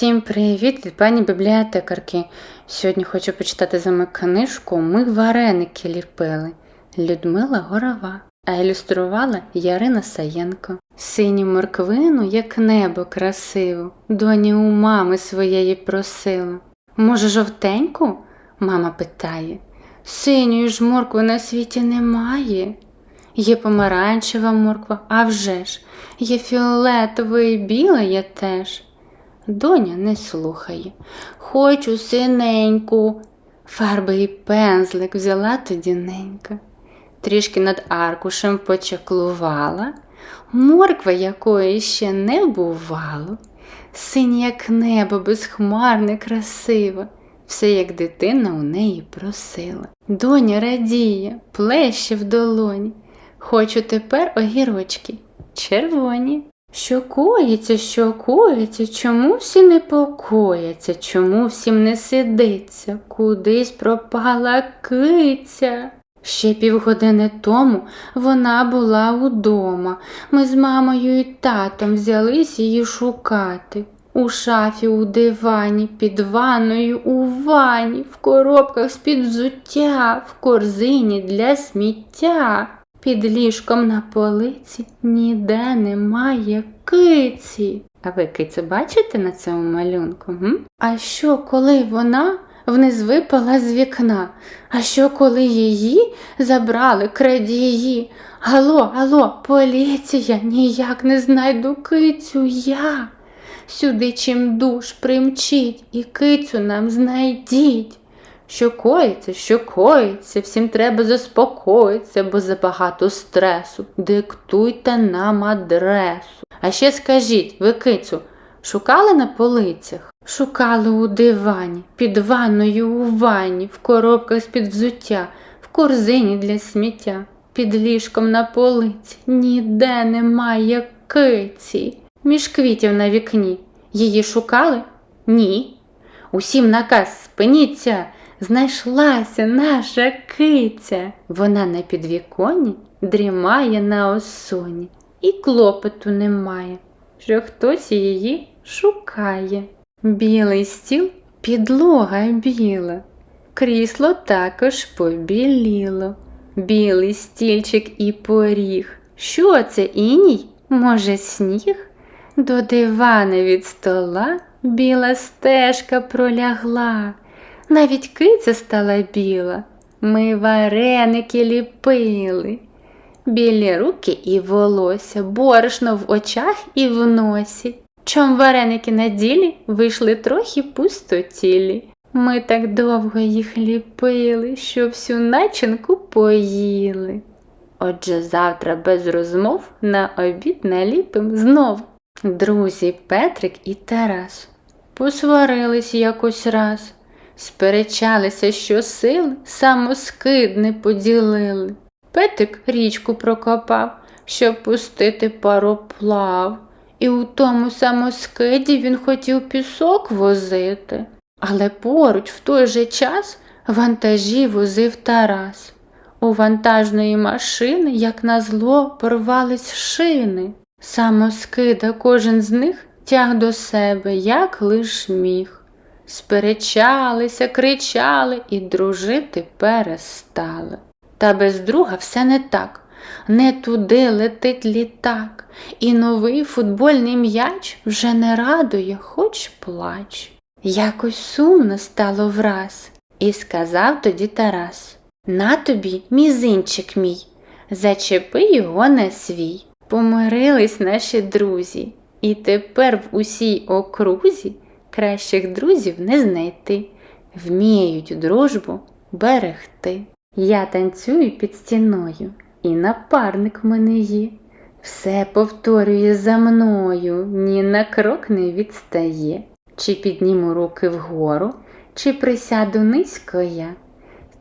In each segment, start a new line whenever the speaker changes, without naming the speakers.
Всім привіт від пані бібліотекарки. Сьогодні хочу почитати з вами книжку Ми вареники ліпили Людмила Горова, а ілюструвала Ярина Саєнко. Синю морквину, як небо красиво, доня у мами своєї просила. Може, жовтеньку? Мама питає. Синьої ж моркви на світі немає. Є помаранчева морква, а вже ж, є фіолетова і біла є теж. Доня не слухає. Хочу синеньку. Фарби і пензлик взяла тоді ненька. Трішки над аркушем почаклувала, морква якої ще не бувало, синь, як небо, безхмарне, красива, все, як дитина у неї просила. Доня радіє, плеще в долоні. Хочу тепер огірочки червоні. Що коїться, що коїться, чому всі не покояться, чому всім не сидиться, кудись пропала киця. Ще півгодини тому вона була удома. Ми з мамою і татом взялись її шукати. У шафі, у дивані, під ванною, у ванні, в коробках з-під взуття, в корзині для сміття. Під ліжком на полиці ніде немає киці. А ви кицю бачите на цьому малюнку? М? А що, коли вона вниз випала з вікна? А що, коли її забрали крадії? Алло, алло, поліція, ніяк не знайду кицю я. Сюди чим душ примчіть і кицю нам знайдіть. Що коїться, що коїться, всім треба заспокоїтися, бо забагато стресу. Диктуйте нам адресу. А ще скажіть, ви кицю, шукали на полицях? Шукали у дивані, під ванною у ванні, в коробках з-під взуття, в корзині для сміття, під ліжком на полиці. Ніде немає киці. Між квітів на вікні. Її шукали? Ні. Усім наказ спиніться. Знайшлася наша киця. Вона на підвіконні дрімає на осоні, і клопоту немає, що хтось її шукає. Білий стіл підлога біла, крісло також побіліло. Білий стільчик і поріг. Що це іній? Може, сніг? До дивана від стола біла стежка пролягла. Навіть киця стала біла, ми вареники ліпили. Білі руки і волосся, борошно в очах і в носі. Чом вареники на ділі вийшли трохи пустотілі. Ми так довго їх ліпили, що всю начинку поїли. Отже, завтра без розмов на обід наліпим знов. Друзі Петрик і Тарас посварились якось раз. Сперечалися, що сили самоскид не поділили. Петик річку прокопав, щоб пустити пароплав, і у тому самоскиді він хотів пісок возити. Але поруч в той же час вантажі возив Тарас. У вантажної машини, як назло, порвались шини. Самоскида кожен з них тяг до себе, як лиш міг. Сперечалися, кричали і дружити перестали. Та без друга все не так. Не туди летить літак, і новий футбольний м'яч вже не радує, хоч плач. Якось сумно стало враз, і сказав тоді Тарас На тобі, мізинчик мій, зачепи його на свій. Помирились наші друзі, і тепер в усій окрузі кращих друзів не знайти, вміють дружбу берегти. Я танцюю під стіною, і напарник в мене є. Все повторює за мною, ні на крок не відстає. Чи підніму руки вгору, чи присяду низько я.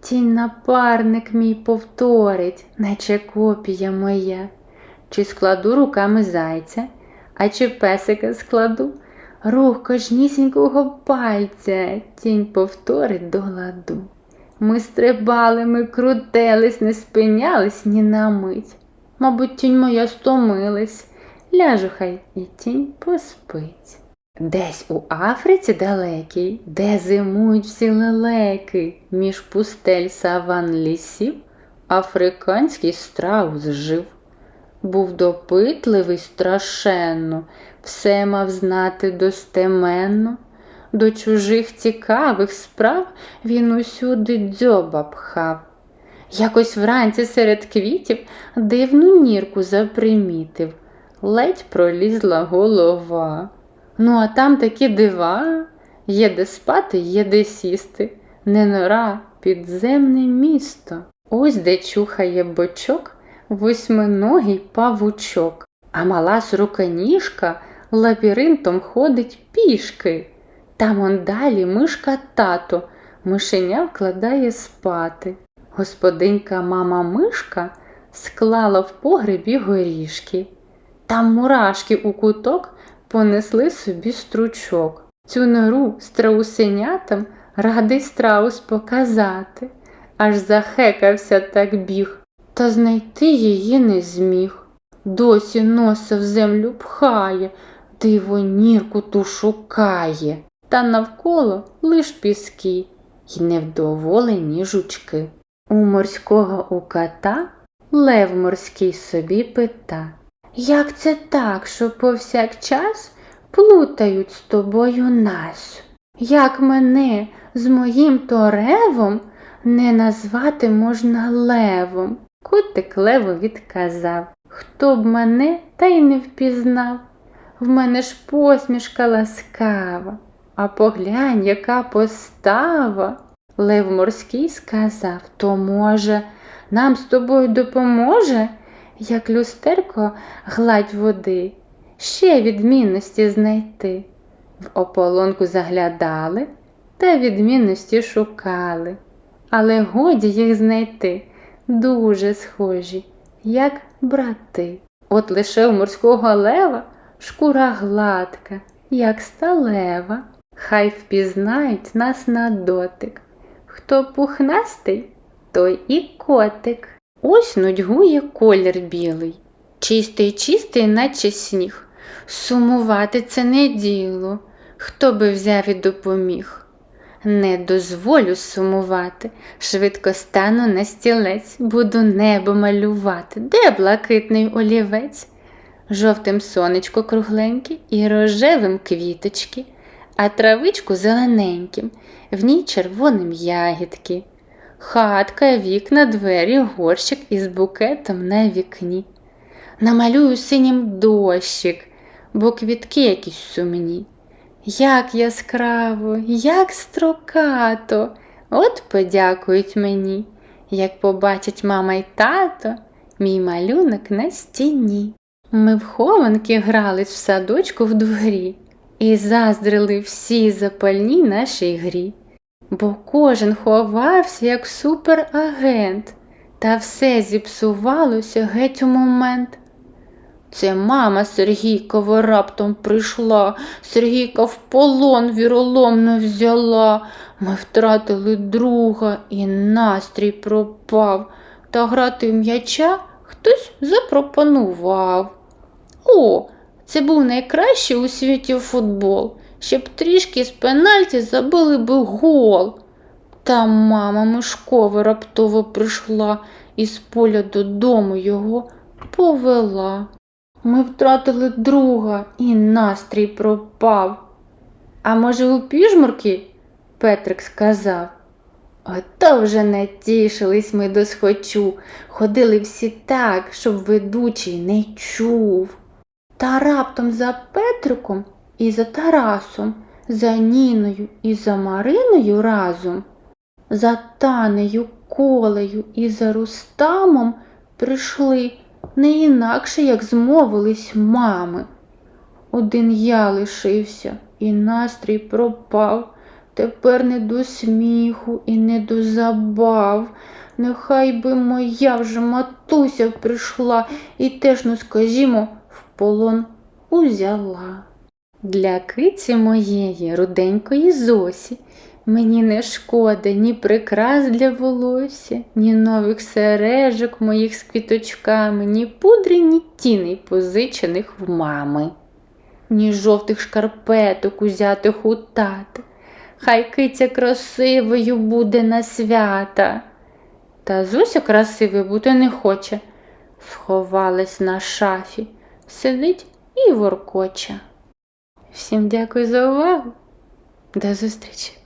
Тінь напарник мій повторить, наче копія моя, чи складу руками зайця, а чи песика складу, рух кожнісінького пальця тінь повторить до ладу. Ми стрибали, ми крутились, не спинялись ні на мить. Мабуть, тінь моя стомилась, ляжу хай і тінь поспить. Десь у Африці далекій, де зимують всі лелеки, між пустель саван лісів, африканський страус жив. Був допитливий страшенно, все мав знати достеменно. До чужих цікавих справ він усюди дзьоба пхав. Якось вранці серед квітів дивну нірку запримітив, ледь пролізла голова. Ну, а там такі дива, є де спати, є де сісти, не нора, підземне місто. Ось де чухає бочок восьминогий павучок, а мала сороканіжка лабіринтом ходить пішки. Там он далі мишка тато, мишеня вкладає спати. Господинька мама мишка склала в погребі горішки. Там мурашки у куток понесли собі стручок. Цю нору страусенятам радий страус показати, аж захекався так біг, та знайти її не зміг. Досі носа в землю пхає, диво нірку ту шукає, та навколо лиш піски й невдоволені жучки. У морського у кота лев морський собі пита. Як це так, що повсякчас плутають з тобою нас? Як мене з моїм торевом не назвати можна левом? Котик леву відказав, хто б мене та й не впізнав. В мене ж посмішка ласкава, а поглянь, яка постава. Лев морський сказав, то, може, нам з тобою допоможе? як люстерко гладь води, ще відмінності знайти. В ополонку заглядали та відмінності шукали, але годі їх знайти дуже схожі, як брати. От лише у морського лева шкура гладка, як сталева, хай впізнають нас на дотик. Хто пухнастий, той і котик. Ось нудьгує колір білий, чистий, чистий, наче сніг. Сумувати це не діло, хто би взяв і допоміг. Не дозволю сумувати, швидко стану на стілець, буду небо малювати, де блакитний олівець, жовтим сонечко кругленьке і рожевим квіточки, а травичку зелененьким, в ній червоним ягідки. Хатка, вікна, двері, горщик із букетом на вікні. Намалюю синім дощик, бо квітки якісь сумні. Як яскраво, як строкато, от подякують мені, як побачать мама й тато, мій малюнок на стіні. Ми в хованки грались в садочку в дворі і заздрили всі запальні нашій грі бо кожен ховався як суперагент, та все зіпсувалося геть у момент. Це мама Сергійкова раптом прийшла, Сергійка в полон віроломно взяла. Ми втратили друга, і настрій пропав, та грати в м'яча хтось запропонував. О, це був найкращий у світі футбол щоб трішки з пенальті забили би гол. Та мама Мишкова раптово прийшла і з поля додому його повела. Ми втратили друга і настрій пропав. А може, у піжмурки? Петрик сказав. Ото вже не тішились ми до схочу, ходили всі так, щоб ведучий не чув. Та раптом за Петриком і за Тарасом, за Ніною і за Мариною разом, за Танею, колею і за Рустамом прийшли не інакше, як змовились мами. Один я лишився, і настрій пропав. Тепер не до сміху і не до забав. Нехай би моя вже матуся прийшла і теж, ну скажімо, в полон узяла. Для киці моєї руденької зосі мені не шкода ні прикрас для волосся, ні нових сережок моїх з квіточками, ні пудри, ні тіней, позичених в мами. ні жовтих шкарпеток узятих у тата. Хай киця красивою буде на свята. Та Зуся красивою бути не хоче. Сховалась на шафі, сидить і воркоче. Всім дякую за увагу. До зустрічі!